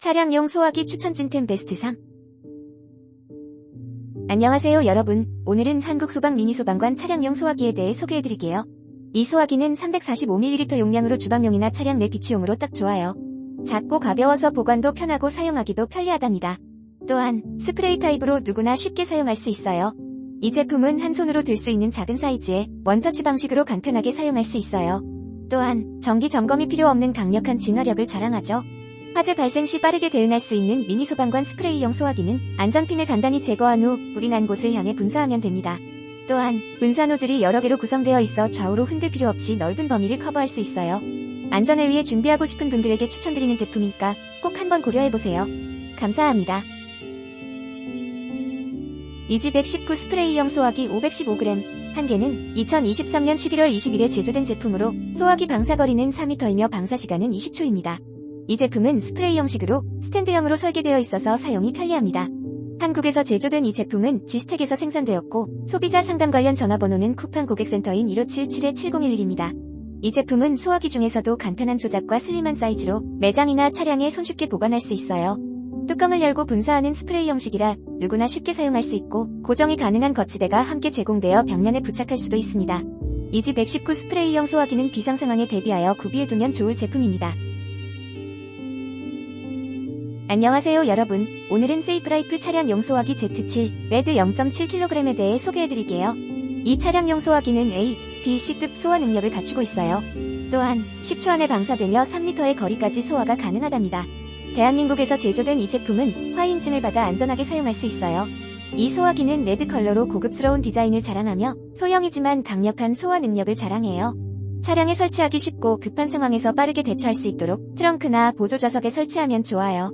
차량용 소화기 추천 찐템 베스트 3 안녕하세요 여러분. 오늘은 한국소방 미니소방관 차량용 소화기에 대해 소개해드릴게요. 이 소화기는 345ml 용량으로 주방용이나 차량 내 비치용으로 딱 좋아요. 작고 가벼워서 보관도 편하고 사용하기도 편리하답니다. 또한 스프레이 타입으로 누구나 쉽게 사용할 수 있어요. 이 제품은 한 손으로 들 수 있는 작은 사이즈에 원터치 방식으로 간편하게 사용할 수 있어요. 또한 정기 점검이 필요 없는 강력한 진화력을 자랑하죠. 화재 발생 시 빠르게 대응할 수 있는 미니 소방관 스프레이용 소화기는 안전핀을 간단히 제거한 후 불이 난 곳을 향해 분사하면 됩니다. 또한 분사 노즐이 여러 개로 구성되어 있어 좌우로 흔들 필요 없이 넓은 범위를 커버할 수 있어요. 안전을 위해 준비하고 싶은 분들에게 추천드리는 제품이니까 꼭 한번 고려해보세요. 감사합니다. 이지 119 스프레이용 소화기 515g 한 개는 2023년 11월 20일에 제조된 제품으로 소화기 방사거리는 4m이며 방사시간은 20초입니다. 이 제품은 스프레이 형식으로 스탠드형으로 설계되어 있어서 사용이 편리합니다. 한국에서 제조된 이 제품은 지스텍에서 생산되었고 소비자 상담 관련 전화번호는 쿠팡 고객센터인 1577-7011입니다. 이 제품은 소화기 중에서도 간편한 조작과 슬림한 사이즈로 매장이나 차량에 손쉽게 보관할 수 있어요. 뚜껑을 열고 분사하는 스프레이 형식이라 누구나 쉽게 사용할 수 있고 고정이 가능한 거치대가 함께 제공되어 벽면에 부착할 수도 있습니다. 이지 119 스프레이형 소화기는 비상 상황에 대비하여 구비해두면 좋을 제품입니다. 안녕하세요 여러분. 오늘은 세이프라이프 차량 용 소화기 Z7 레드 0.7kg에 대해 소개해드릴게요. 이 차량 용 소화기는 A, B, C급 소화 능력을 갖추고 있어요. 또한 10초 안에 방사되며 3m의 거리까지 소화가 가능하답니다. 대한민국에서 제조된 이 제품은 화인증을 받아 안전하게 사용할 수 있어요. 이 소화기는 레드 컬러로 고급스러운 디자인을 자랑하며 소형이지만 강력한 소화 능력을 자랑해요. 차량에 설치하기 쉽고 급한 상황에서 빠르게 대처할 수 있도록 트렁크나 보조 좌석에 설치하면 좋아요.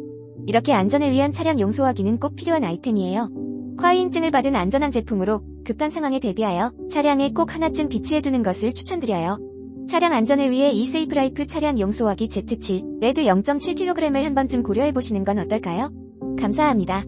이렇게 안전을 위한 차량 용소화기는 꼭 필요한 아이템이에요. 콰이 인증을 받은 안전한 제품으로 급한 상황에 대비하여 차량에 꼭 하나쯤 비치해두는 것을 추천드려요. 차량 안전을 위해 이 세이프라이프 차량 용소화기 Z7 레드 0.7kg을 한 번쯤 고려해보시는 건 어떨까요? 감사합니다.